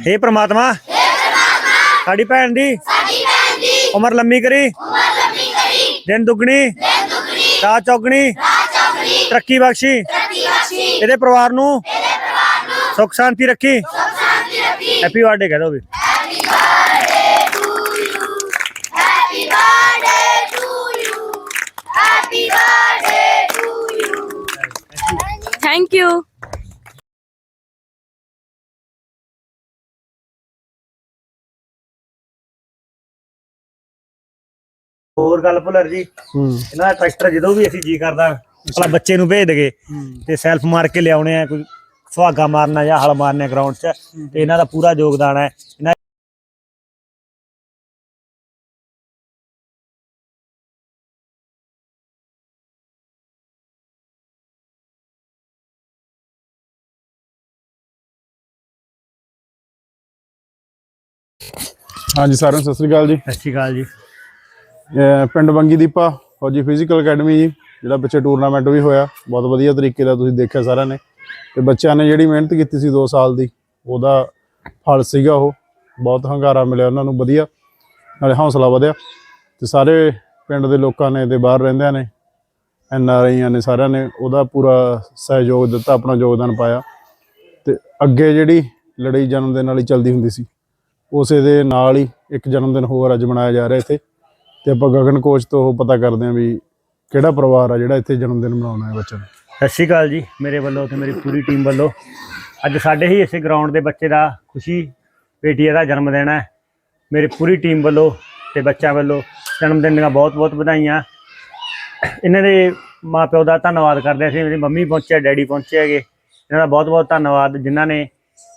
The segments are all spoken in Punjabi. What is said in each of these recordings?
हे ਪ੍ਰਮਾਤਮਾ ਸਾਡੀ ਭੈਣ ਦੀ ਉਮਰ ਲੰਮੀ ਕਰੀ ਦਿਨ ਦੁੱਗਣੀ ਰਾਤ ਚੌਗਣੀ ਤਰੱਕੀ ਬਖਸ਼ੀ ਇਹਦੇ ਪਰਿਵਾਰ ਨੂੰ ਸੁਖ ਸ਼ਾਂਤੀ ਰੱਖੀ ਹੈਪੀ ਬਰਥਡੇ ਕਹਿ ਦੋ ਵੀ Happy birthday to you. Happy birthday to you. Thank you. ਹੋਰ ਗੱਲ ਭੁੱਲਰ ਜੀ। ਇਹਨਾਂ ਦਾ ਟਰੈਕਟਰ ਜਦੋਂ ਵੀ ਅਸੀਂ ਜੀ ਕਰਦਾ ਭਲਾ ਬੱਚੇ ਨੂੰ ਭੇਜ ਦਗੇ ਤੇ ਸੈਲਫ ਮਾਰ ਕੇ ਲਿਆਉਣੇ ਆ ਕੋਈ ਸੁਹਾਗਾ ਮਾਰਨਾ ਜਾਂ ਹਲ ਮਾਰਨਾ ਗਰਾਊਂਡ 'ਚ ਤੇ ਇਹਨਾਂ ਦਾ ਪੂਰਾ ਯੋਗਦਾਨ ਹੈ। ਇਹਨਾਂ ਹਾਂਜੀ ਸਾਰਿਆਂ ਨੂੰ ਸਤਿ ਸ੍ਰੀ ਅਕਾਲ ਜੀ। ਸਤਿ ਸ਼੍ਰੀ ਅਕਾਲ ਜੀ। ਪਿੰਡ ਬੰਗੀ ਦੀਪਾ, ਫੌਜੀ ਫਿਜ਼ੀਕਲ ਅਕੈਡਮੀ ਜੀ, ਜਿਹੜਾ ਪਿੱਛੇ ਟੂਰਨਾਮੈਂਟ ਵੀ ਹੋਇਆ, ਬਹੁਤ ਵਧੀਆ ਤਰੀਕੇ ਦਾ ਤੁਸੀਂ ਦੇਖਿਆ ਸਾਰਿਆਂ ਨੇ। ਤੇ ਬੱਚਿਆਂ ਨੇ ਜਿਹੜੀ ਮਿਹਨਤ ਕੀਤੀ ਸੀ 2 ਸਾਲ ਦੀ, ਉਹਦਾ ਫਲ ਸੀਗਾ ਉਹ। ਬਹੁਤ ਹੰਗਾਰਾ ਮਿਲਿਆ ਉਹਨਾਂ ਨੂੰ, ਵਧੀਆ। ਨਾਲੇ ਹੌਸਲਾ ਵਧਿਆ। ਤੇ ਸਾਰੇ ਪਿੰਡ ਦੇ ਲੋਕਾਂ ਨੇ ਤੇ ਬਾਹਰ ਰਹਿੰਦਿਆਂ ਨੇ, ਐਨ ਆਰ ਆਈਆਂ ਨੇ ਸਾਰਿਆਂ ਨੇ, ਉਹਦਾ ਪੂਰਾ ਸਹਿਯੋਗ ਦਿੱਤਾ, ਆਪਣਾ ਯੋਗਦਾਨ ਪਾਇਆ। ਤੇ ਅੱਗੇ ਜਿਹੜੀ ਲੜਾਈ ਜਨਮ ਦਿਨ ਵਾਲੀ ਚੱਲਦੀ ਹੁੰਦੀ ਸੀ, ਉਸੇ ਦੇ ਨਾਲ ਹੀ ਇੱਕ ਜਨਮ ਦਿਨ ਹੋਰ ਅੱਜ ਮਨਾਇਆ ਜਾ ਰਿਹਾ ਇੱਥੇ। ਤੇ ਆਪਾਂ ਗਗਨ ਕੋਚ ਤੋਂ ਉਹ ਪਤਾ ਕਰਦੇ ਆਂ ਵੀ ਕਿਹੜਾ ਪਰਿਵਾਰ ਆ ਜਿਹੜਾ ਇੱਥੇ ਜਨਮ ਦਿਨ ਮਨਾਉਣਾ ਹੈ ਬੱਚੇ ਦਾ ਸਤਿ ਸ਼੍ਰੀ ਅਕਾਲ ਜੀ, ਮੇਰੇ ਵੱਲੋਂ ਤੇ ਮੇਰੀ ਪੂਰੀ ਟੀਮ ਵੱਲੋਂ। ਅੱਜ ਸਾਡੇ ਹੀ ਇਸੇ ਗਰਾਊਂਡ ਦੇ ਬੱਚੇ ਦਾ ਖੁਸ਼ੀ ਬੇਟੀ ਦਾ ਜਨਮ ਦਿਨ ਹੈ। ਮੇਰੀ ਪੂਰੀ ਟੀਮ ਵੱਲੋਂ ਤੇ ਬੱਚਿਆਂ ਵੱਲੋਂ ਜਨਮ ਦਿਨ ਦੀਆਂ ਬਹੁਤ ਬਹੁਤ ਵਧਾਈਆਂ। ਇਹਨਾਂ ਦੇ ਮਾਪਿਓ ਦਾ ਧੰਨਵਾਦ ਕਰਦੇ ਅਸੀਂ, ਮੇਰੀ ਮੰਮੀ ਪਹੁੰਚੇ, ਡੈਡੀ ਪਹੁੰਚੇ ਹੈਗੇ। ਇਹਨਾਂ ਦਾ ਬਹੁਤ ਬਹੁਤ ਧੰਨਵਾਦ, ਜਿਨ੍ਹਾਂ ਨੇ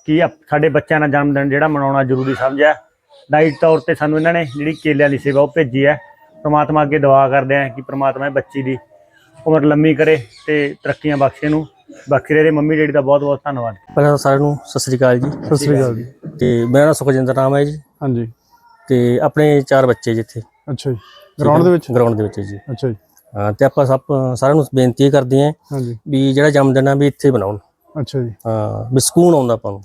ਕਿ ਆ- ਸਾਡੇ ਬੱਚਿਆਂ ਦਾ ਜਨਮ ਦਿਨ ਜਿਹੜਾ ਮਨਾਉਣਾ ਜ਼ਰੂਰੀ ਸਮਝਿਆ। ਡਾਈਟ ਤੌਰ ਤੇ ਸਾਨੂੰ ਇਹਨਾਂ ਨੇ ਜਿਹੜੀ ਕੇਲਿਆਂ ਦੀ ਸੇਵਾ ਉਹ ਭੇਜੀ ਹੈ। ਪ੍ਰਮਾਤਮਾ ਅੱਗੇ ਦੁਆ ਕਰਦੇ ਹਾਂ ਕਿ ਪ੍ਰਮਾਤਮਾ ਇਹ ਬੱਚੀ ਦੀ ਉਮਰ ਲੰਮੀ ਕਰੇ ਤੇ ਤਰੱਕੀਆਂ ਬਖਸ਼ੇ ਨੂੰ। ਬਾਕੀ ਦੇ ਮੰਮੀ ਡੈਡੀ ਦਾ ਬਹੁਤ ਬਹੁਤ ਧੰਨਵਾਦ। ਪਹਿਲਾਂ ਸਾਰਿਆਂ ਨੂੰ ਸਤਿ ਸ੍ਰੀ ਅਕਾਲ ਜੀ। ਸਤਿ ਸ੍ਰੀ ਅਕਾਲ ਜੀ। ਤੇ ਮੇਰਾ ਨਾਮ ਸੁਖਜਿੰਦਰ ਨਾਮ ਹੈ ਜੀ। ਹਾਂਜੀ। ਤੇ ਆਪਣੇ ਚਾਰ ਬੱਚੇ ਜਿੱਥੇ ਅੱਛਾ ਜੀ। ਗਰਾਊਂਡ ਦੇ ਵਿੱਚ? ਗਰਾਊਂਡ ਦੇ ਵਿੱਚ ਜੀ। ਅੱਛਾ ਜੀ। ਹਾਂ ਤੇ ਆਪਾਂ ਸਭ ਸਾਰਿਆਂ ਨੂੰ ਬੇਨਤੀ ਕਰਦੇ ਹਾਂਜੀ। ਵੀ ਜਿਹੜਾ ਜਨਮ ਦਿਨ ਆ ਵੀ ਇੱਥੇ ਬਣਾਉਣ ਅੱਛਾ ਜੀ। ਹਾਂ ਵੀ ਸਕੂਨ ਆਉਂਦਾ ਆਪਾਂ ਨੂੰ।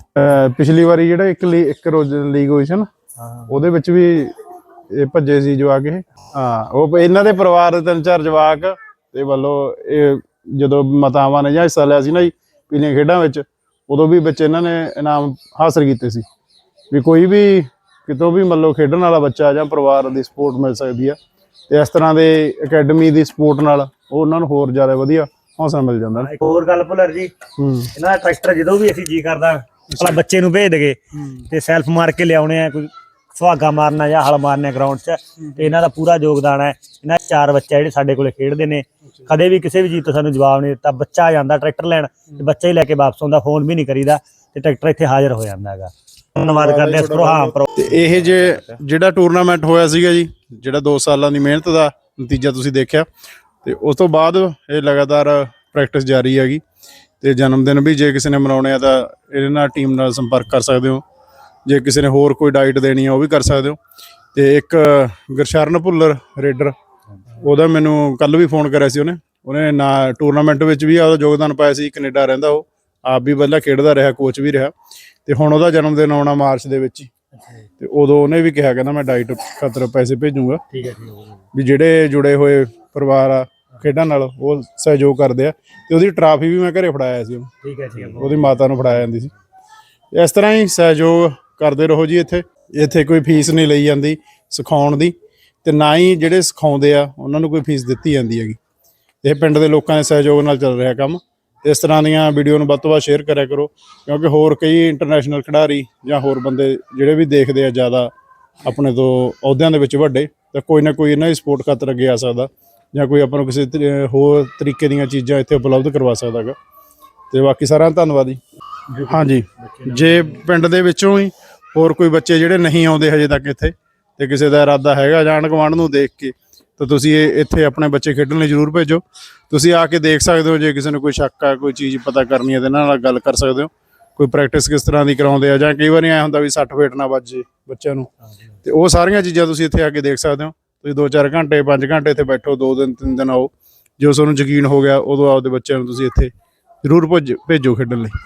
ਪਿਛਲੀ ਵਾਰੀ ਜਿਹੜਾ ਇੱਕ ਇੱਕ ਰੋਜ਼ ਲੀਗ ਹੋਈ ਸੀ ਨਾ ਉਹਦੇ ਵਿੱਚ ਵੀ ਇਹ ਭੱਜੇ ਸੀ ਜਵਾਕ ਇਹ। ਹਾਂ ਉਹ ਇਹਨਾਂ ਦੇ ਪਰਿਵਾਰ ਦੇ ਤਿੰਨ ਚਾਰ ਜਵਾਕ ਤੇ ਵੱਲੋਂ ਇਹ ਜਦੋਂ ਮਤਾਵਾਂ ਨੇ ਜਾਂ ਹਿੱਸਾ ਲਿਆ ਸੀ ਨਾ ਜੀ ਪੀਲੀਆਂ ਖੇਡਾਂ ਵਿੱਚ ਉਦੋਂ ਵੀ ਵਿੱਚ ਇਹਨਾਂ ਨੇ ਇਨਾਮ ਹਾਸਲ ਕੀਤੇ ਸੀ। ਵੀ ਕੋਈ ਵੀ ਕਿਤੋਂ ਵੀ ਮੰਨ ਲਓ ਖੇਡਣ ਵਾਲਾ ਬੱਚਾ ਜਾਂ ਪਰਿਵਾਰ ਦੀ ਸਪੋਰਟ ਮਿਲ ਸਕਦੀ ਆ। ਤੇ ਇਸ ਤਰ੍ਹਾਂ ਦੇ ਅਕੈਡਮੀ ਦੀ ਸਪੋਰਟ ਨਾਲ ਉਹ ਉਹਨਾਂ ਨੂੰ ਹੋਰ ਜ਼ਿਆਦਾ ਵਧੀਆ ਹੌਸਲਾ ਮਿਲ ਜਾਂਦਾ। ਨਾ ਇੱਕ ਹੋਰ ਗੱਲ ਭੁੱਲਰ ਜੀ। ਇਹਨਾਂ ਦਾ ਟਰੈਕਟਰ ਜਦੋਂ ਵੀ ਅਸੀਂ ਜੀ ਕਰਦਾ ਭਲਾ ਬੱਚੇ ਨੂੰ ਭੇਜ ਦਗੇ ਤੇ ਸੈਲਫ ਮਾਰ ਕੇ ਲਿਆਉਣੇ ਆ ਕੋਈ ਸੁਹਾਗਾ ਮਾਰਨਾ ਜਾਂ ਹਲ ਮਾਰਨਾ ਗਰਾਊਂਡ 'ਚ, ਤੇ ਇਹਨਾਂ ਦਾ ਪੂਰਾ ਯੋਗਦਾਨ ਹੈ। ਇਹਨਾਂ ਦੇ ਚਾਰ ਬੱਚੇ ਜਿਹੜੇ ਸਾਡੇ ਕੋਲੇ ਖੇਡਦੇ ਨੇ। ਕਦੇ ਵੀ ਕਿਸੇ ਵੀ ਚੀਜ਼ ਤੋਂ ਸਾਨੂੰ ਜਵਾਬ ਨਹੀਂ ਦਿੱਤਾ। ਬੱਚਾ ਜਾਂਦਾ ਟਰੈਕਟਰ ਲੈਣ, ਤੇ ਬੱਚਾ ਹੀ ਲੈ ਕੇ ਵਾਪਸ ਆਉਂਦਾ, ਫੋਨ ਵੀ ਨਹੀਂ ਕਰੀਦਾ, ਤੇ ਟਰੈਕਟਰ ਇੱਥੇ ਹਾਜ਼ਰ ਹੋ ਜਾਂਦਾ ਹੈਗਾ। ਧੰਨਵਾਦ ਕਰਦੇ ਹਾਂ ਪ੍ਰੋ ਪ੍ਰੋ ਤੇ ਇਹ ਜੇ ਜਿਹੜਾ ਟੂਰਨਾਮੈਂਟ ਹੋਇਆ ਸੀਗਾ ਜੀ, ਜਿਹੜਾ 2 ਸਾਲਾਂ ਦੀ ਮਿਹਨਤ ਦਾ ਨਤੀਜਾ ਤੁਸੀਂ ਦੇਖਿਆ, ਤੇ ਉਸ ਤੋਂ ਬਾਅਦ ਇਹ ਲਗਾਤਾਰ ਪ੍ਰੈਕਟਿਸ ਜਾਰੀ ਹੈਗੀ। ਤੇ ਜਨਮ ਦਿਨ ਵੀ ਜੇ ਕਿਸੇ ਨੇ ਮਨਾਉਣੇ ਆ ਤਾਂ ਇਹਦੇ ਨਾਲ ਟੀਮ ਨਾਲ ਸੰਪਰਕ ਕਰ ਸਕਦੇ ਹੋ। ਜੇ ਕਿਸੇ ਨੇ ਹੋਰ ਕੋਈ ਡਾਈਟ ਦੇਣੀ ਆ ਉਹ ਵੀ ਕਰ ਸਕਦੇ ਹੋ। ਤੇ ਇੱਕ ਗੁਰਸ਼ਰਨ ਭੁੱਲਰ ਰੇਡਰ ਉਹਦਾ ਮੈਨੂੰ ਕੱਲ ਵੀ ਫੋਨ ਕਰਿਆ ਸੀ ਉਹਨੇ। ਉਹਨੇ ਨਾ ਟੂਰਨਾਮੈਂਟ ਵਿੱਚ ਵੀ ਆਪਦਾ ਯੋਗਦਾਨ ਪਾਇਆ ਸੀ ਕੈਨੇਡਾ ਰਹਿੰਦਾ ਉਹ। ਆਪ ਵੀ ਪਹਿਲਾਂ ਖੇਡਦਾ ਰਿਹਾ ਕੋਚ ਵੀ ਰਿਹਾ। ਤੇ ਹੁਣ ਉਹਦਾ ਜਨਮ ਦਿਨ ਆਉਣਾ ਮਾਰਚ ਦੇ ਵਿੱਚ ਤੇ ਉਦੋਂ ਉਹਨੇ ਵੀ ਕਿਹਾ ਕਹਿੰਦਾ ਮੈਂ ਡਾਈਟ ਖਾਤਰ ਪੈਸੇ ਭੇਜੂੰਗਾ। ਠੀਕ ਹੈ ਠੀਕ ਵੀ ਜਿਹੜੇ ਜੁੜੇ ਹੋਏ ਪਰਿਵਾਰ ਆ ਖੇਡਾਂ ਨਾਲ ਉਹ ਸਹਿਯੋਗ ਕਰਦੇ ਆ। ਤੇ ਉਹਦੀ ਟਰਾਫੀ ਵੀ ਮੈਂ ਘਰੇ ਫੜਾਇਆ ਸੀ ਠੀਕ ਹੈ ਠੀਕ ਹੈ। ਉਹਦੀ ਮਾਤਾ ਨੂੰ ਫੜਾਇਆ ਜਾਂਦੀ ਸੀ। ਇਸ ਤਰ੍ਹਾਂ ਹੀ ਸਹਿਯੋਗ ਕਰਦੇ ਰਹੋ ਜੀ ਇੱਥੇ। ਇੱਥੇ ਕੋਈ ਫੀਸ ਨਹੀਂ ਲਈ ਜਾਂਦੀ ਸਿਖਾਉਣ ਦੀ ਤੇ ਨਾ ਹੀ ਜਿਹੜੇ ਸਿਖਾਉਂਦੇ ਆ, ਉਹਨਾਂ ਨੂੰ ਕੋਈ ਫੀਸ ਦਿੱਤੀ ਜਾਂਦੀ ਹੈਗੀ। ਇਹ ਪਿੰਡ ਦੇ ਲੋਕਾਂ ਦੇ ਸਹਿਯੋਗ ਨਾਲ ਚੱਲ ਰਿਹਾ ਕੰਮ। ਇਸ ਤਰ੍ਹਾਂ ਦੀਆਂ ਵੀਡੀਓ ਨੂੰ ਵੱਧ ਤੋਂ ਵੱਧ ਸ਼ੇਅਰ ਕਰਿਆ ਕਰੋ, ਕਿਉਂਕਿ ਹੋਰ ਕਈ ਇੰਟਰਨੈਸ਼ਨਲ ਖਿਡਾਰੀ ਜਾਂ ਹੋਰ ਬੰਦੇ ਜਿਹੜੇ ਵੀ ਦੇਖਦੇ ਆ ਜ਼ਿਆਦਾ ਆਪਣੇ ਤੋਂ ਅਹੁਦਿਆਂ ਦੇ ਵਿੱਚ ਵੱਡੇ, ਤਾਂ ਕੋਈ ਨਾ ਕੋਈ ਇਹਨਾਂ ਦੀ ਸਪੋਰਟ ਖਾਤਰ ਅੱਗੇ ਆ ਸਕਦਾ ਜਾਂ ਕੋਈ ਆਪਾਂ ਨੂੰ ਕਿਸੇ ਹੋਰ ਤਰੀਕੇ ਦੀਆਂ ਚੀਜ਼ਾਂ ਇੱਥੇ ਉਪਲਬਧ ਕਰਵਾ ਸਕਦਾ ਹੈਗਾ। ਤੇ ਬਾਕੀ ਸਾਰਿਆਂ ਦਾ ਧੰਨਵਾਦ ਜੀ। ਹਾਂਜੀ, ਜੇ ਪਿੰਡ ਦੇ ਵਿੱਚੋਂ ਹੀ ਹੋਰ ਕੋਈ ਬੱਚੇ ਜਿਹੜੇ ਨਹੀਂ ਆਉਂਦੇ ਹਜੇ ਤੱਕ ਇੱਥੇ ਤੇ ਕਿਸੇ ਦਾ ਇਰਾਦਾ ਹੈਗਾ ਜਾਣ ਗਵਾਂਢ ਨੂੰ ਦੇਖ ਕੇ, ਤਾਂ ਤੁਸੀਂ ਇਹ ਇੱਥੇ ਆਪਣੇ ਬੱਚੇ ਖੇਡਣ ਲਈ ਜ਼ਰੂਰ ਭੇਜੋ। ਤੁਸੀਂ ਆ ਕੇ ਦੇਖ ਸਕਦੇ ਹੋ, ਜੇ ਕਿਸੇ ਨੂੰ ਕੋਈ ਸ਼ੱਕ ਆ, ਕੋਈ ਚੀਜ਼ ਪਤਾ ਕਰਨੀ ਹੈ ਤੇ ਇਹਨਾਂ ਨਾਲ ਗੱਲ ਕਰ ਸਕਦੇ ਹੋ। ਕੋਈ ਪ੍ਰੈਕਟਿਸ ਕਿਸ ਤਰ੍ਹਾਂ ਦੀ ਕਰਾਉਂਦੇ ਆ, ਜਾਂ ਕਈ ਵਾਰੀ ਐ ਹੁੰਦਾ ਵੀ 60 ਫੇਟ ਨਾ ਵੱਜੇ ਬੱਚਿਆਂ ਨੂੰ। ਤੇ ਉਹ ਸਾਰੀਆਂ ਚੀਜ਼ਾਂ ਤੁਸੀਂ ਇੱਥੇ ਆ ਕੇ ਦੇਖ ਸਕਦੇ ਹੋ। ਤੁਸੀਂ 2-4 ਘੰਟੇ 5 ਘੰਟੇ ਇੱਥੇ ਬੈਠੋ 2 ਦਿਨ 3 ਦਿਨ ਆਓ। ਜੋ ਤੁਹਾਨੂੰ ਯਕੀਨ ਹੋ ਗਿਆ, ਉਦੋਂ ਆਪਦੇ ਬੱਚਿਆਂ ਨੂੰ ਤੁਸੀਂ ਇੱਥੇ ਜ਼ਰੂਰ ਭੇਜ- ਭੇਜੋ ਖੇਡਣ ਲਈ।